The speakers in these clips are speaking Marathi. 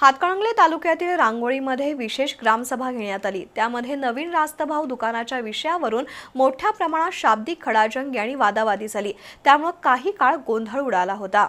हातकणंगले तालुक्यातील रांगोळीमध्ये विशेष ग्रामसभा घेण्यात आली. त्यामध्ये नवीन रास्तभाव दुकानाच्या विषयावरून मोठ्या प्रमाणात शाब्दिक खडाजंगी आणि वादावादी झाली. त्यामुळे काही काळ गोंधळ उडाला होता.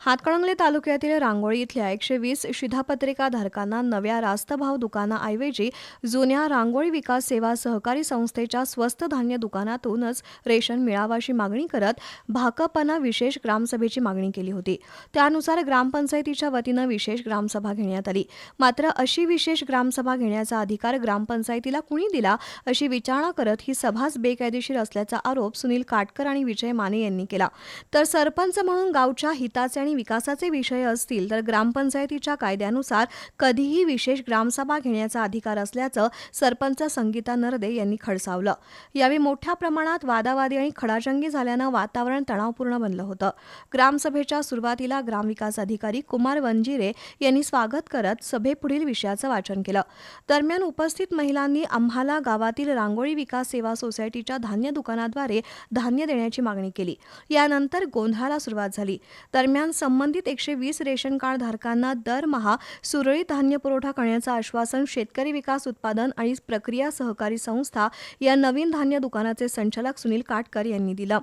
हातकणंगले तालुक्यातील रांगोळी इथल्या एकशे वीस शिधापत्रिका धारकांना नव्या रास्तभाव दुकानाऐवजी जुन्या रांगोळी विकास सेवा सहकारी संस्थेच्या स्वस्त धान्य दुकानातूनच रेशन मिळावं अशी मागणी करत भाकपनं विशेष ग्रामसभेची मागणी केली होती. त्यानुसार ग्रामपंचायतीच्या वतीनं विशेष ग्रामसभा घेण्यात आली. मात्र अशी विशेष ग्रामसभा घेण्याचा अधिकार ग्रामपंचायतीला कुणी दिला अशी विचारणा करत ही सभाच बेकायदेशीर असल्याचा आरोप सुनील काटकर आणि विजय माने यांनी केला. तर सरपंच म्हणून गावच्या हिताचे आणि विकासाचे विषय असतील तर ग्रामपंचायतीच्या कायद्यानुसार कधीही विशेष ग्रामसभा घेण्याचा अधिकार असल्याचं सरपंच संगीता नरदे यांनी खडसावलं. यावेळी मोठ्या प्रमाणात वादावादी आणि खडाजंगी झाल्यानं वातावरण तणावपूर्ण बनलं होतं. ग्रामसभेच्या सुरुवातीला ग्रामविकास अधिकारी कुमार वंजिरे यांनी स्वागत करत सभेपुढील विषयाचं वाचन केलं. दरम्यान उपस्थित महिलांनी आम्हाला गावातील रांगोळी विकास सेवा सोसायटीच्या धान्य दुकानाद्वारे धान्य देण्याची मागणी केली. यानंतर गोंधळाला सुरुवात झाली. दरम्यान संबंधित एकशे वीस रेशन कार्ड धारकांना दरमहा सुरळीत धान्य पुरवठा करण्याचं आश्वासन शेतकरी विकास उत्पादन आणि प्रक्रिया सहकारी संस्था या नवीन धान्य दुकानाचे संचालक सुनील काटकर यांनी दिलं.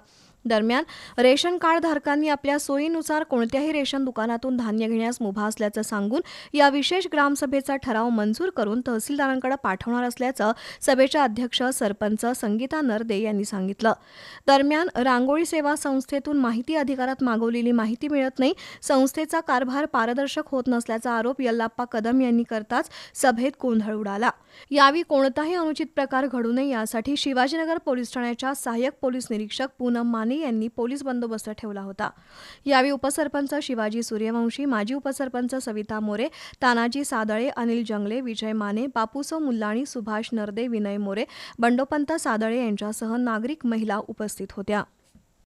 दरम्यान रेशन कार्ड धारकांनी आपल्या सोयीनुसार कोणत्याही रेशन दुकानातून धान्य घेण्यास मुभा असल्याचं सांगून या विशेष ग्रामसभेचा ठराव मंजूर करून तहसीलदारांकडे पाठवणार असल्याचं सभेच्या अध्यक्ष सरपंच संगीता नरदे यांनी सांगितलं. दरम्यान रांगोळी सेवा संस्थेतून माहिती अधिकारात मागवलेली माहिती मिळत नाही. संस्थेचा कारभार पारदर्शक होत नसल्याचा आरोप यल्लाप्पा कदम यांनी करताच सभेत गोंधळ उडाला. यावेळी कोणताही अनुचित प्रकार घडू नये यासाठी शिवाजीनगर पोलीस ठाण्याच्या सहाय्यक पोलीस निरीक्षक पूनम माने यांनी पोलीस बंदोबस्त ठेवला होता. यावेळी उपसरपंच शिवाजी सूर्यवंशी माजी उपसरपंच सविता मोरे तानाजी सादळे अनिल जंगले विजय माने बापूसो मुल्लाणी सुभाष नरदे विनय मोरे बंडोपंत सादळे यांच्यासह नागरिक महिला उपस्थित होत्या.